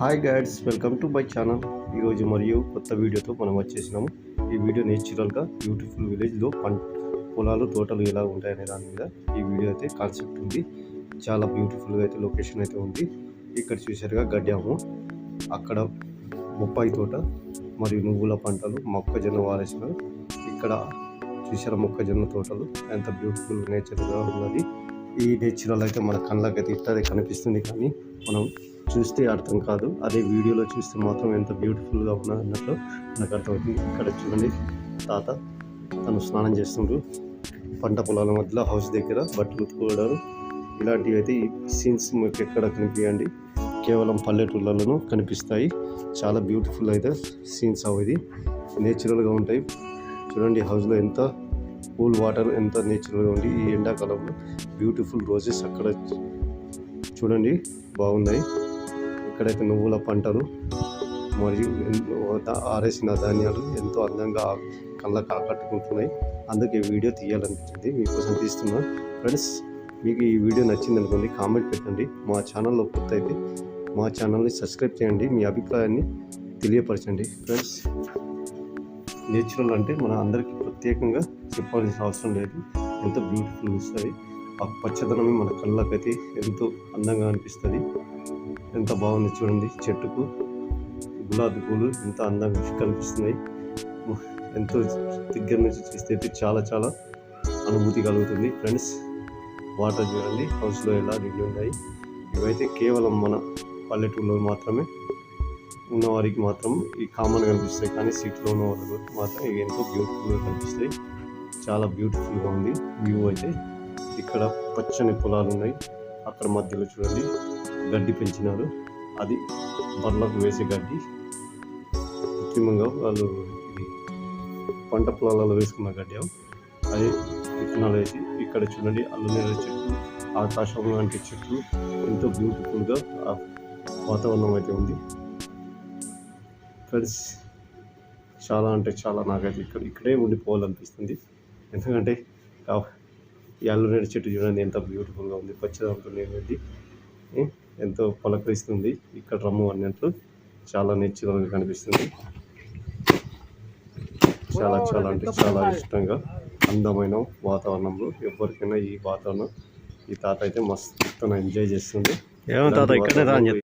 Hi guys welcome to my channel ఈరోజు మరియు కొత్త వీడియోతో మనం వచ్చేసినాము. ఈ వీడియో నేచురల్గా బ్యూటిఫుల్ విలేజ్లో పం పొలాలు తోటలు ఎలా ఉంటాయనే దాని మీద ఈ వీడియో అయితే కాన్సెప్ట్ ఉంది. చాలా బ్యూటిఫుల్గా అయితే లొకేషన్ అయితే ఉంది. ఇక్కడ చూసారుగా గడ్డాము. అక్కడ బొప్పాయి తోట మరియు నువ్వుల పంటలు మొక్కజొన్న వారేసిన ఇక్కడ చూసారా మొక్కజొన్న తోటలు? ఎంత బ్యూటిఫుల్ నేచర్గా ఉన్నది. ఈ నేచురల్ అయితే మన కళ్ళకి అయితే ఇట్టదే కనిపిస్తుంది కానీ మనం చూస్తే అర్థం కాదు. అదే వీడియోలో చూస్తే మాత్రం ఎంత బ్యూటిఫుల్గా ఉన్నా అన్నట్లు నాకు అర్థమవుతుంది. ఇక్కడ చూడండి తాత తను స్నానం చేస్తుండ్రు పంట పొలాల మధ్యలో హౌస్ దగ్గర బట్టలు ఉతుకోవడాలు ఇలాంటివి అయితే ఈ సీన్స్ మీకు ఎక్కడ కనిపించండి? కేవలం పల్లెటూళ్ళలోనూ కనిపిస్తాయి. చాలా బ్యూటిఫుల్ అయితే సీన్స్ అవి నేచురల్గా ఉంటాయి. చూడండి హౌస్లో ఎంత కూల్ వాటర్ ఎంత నేచురల్గా ఉంది ఈ ఎండాకాలంలో. బ్యూటిఫుల్ రోజెస్ అక్కడ చూడండి బాగున్నాయి. ఇక్కడైతే నువ్వుల పంటలు మరియు ఎన్నో ఆరేసిన ధాన్యాలు ఎంతో అందంగా కళ్ళకు ఆకట్టుకుంటున్నాయి అందుకే వీడియో తీయాలనిపించింది. మీకోసం తీస్తున్నా. ఫ్రెండ్స్ మీకు ఈ వీడియో నచ్చింది అనుకోండి కామెంట్ పెట్టండి. మా ఛానల్లో కొత్త అయితే మా ఛానల్ని సబ్స్క్రైబ్ చేయండి. మీ అభిప్రాయాన్ని తెలియపరచండి. ఫ్రెండ్స్ నేచురల్ అంటే మన అందరికీ ప్రత్యేకంగా చెప్పాల్సిన అవసరం లేదు. ఎంతో బ్యూటిఫుల్ వస్తుంది ఆ పచ్చదనమే మన కళ్ళకైతే ఎంతో అందంగా అనిపిస్తుంది. ఎంత బాగుంది చూడండి చెట్టుకు. గులాబీ పూలు ఎంత అందంగా కనిపిస్తున్నాయి. ఎంతో దగ్గర నుంచి చూస్తే అయితే చాలా చాలా అనుభూతి కలుగుతుంది. ఫ్రెండ్స్ వాటర్ చూడండి హౌస్లో ఎలా నిండి ఉన్నాయి. ఇవైతే కేవలం మన పల్లెటూరులో మాత్రమే ఉన్నవారికి మాత్రం ఈ కామన్ కనిపిస్తాయి. కానీ సిటీలో ఉన్న వాళ్ళకి మాత్రం ఇవి ఎంతో బ్యూటిఫుల్గా కనిపిస్తాయి. చాలా బ్యూటిఫుల్గా ఉంది. వ్యూ అయితే ఇక్కడ పచ్చని పొలాలు ఉన్నాయి. అక్కడ మధ్యలో చూడండి గడ్డి పెంచినారు. అది బర్లకు వేసే గడ్డి. కృత్రిమంగా వాళ్ళు పంట పొలాలలో వేసుకున్న గడ్డి అది విత్తనాలు వేసి ఇక్కడ చూడండి అల్లునేర చెట్లు ఆకాశం లాంటి చెట్లు. ఎంతో బ్యూటిఫుల్గా వాతావరణం అయితే ఉంది. ఫ్రెండ్స్ చాలా అంటే చాలా నాకైతే ఇక్కడ ఇక్కడే ఉండిపోవాలనిపిస్తుంది. ఎందుకంటే ఈ అల్లునేడు చెట్టు చూడండి ఎంత బ్యూటిఫుల్గా ఉంది. పచ్చదనంతో నేను ఎంతో పలకరిస్తుంది. ఇక్కడ రమ్ము అన్నట్లు చాలా నేచురల్గా కనిపిస్తుంది. చాలా చాలా అంటే చాలా ఇష్టంగా అందమైన వాతావరణంలో ఎవరికైనా ఈ వాతావరణం ఈ తాత అయితే మస్తు ఎంజాయ్ చేస్తుంది. ఏమో తాత ఇక్కడే.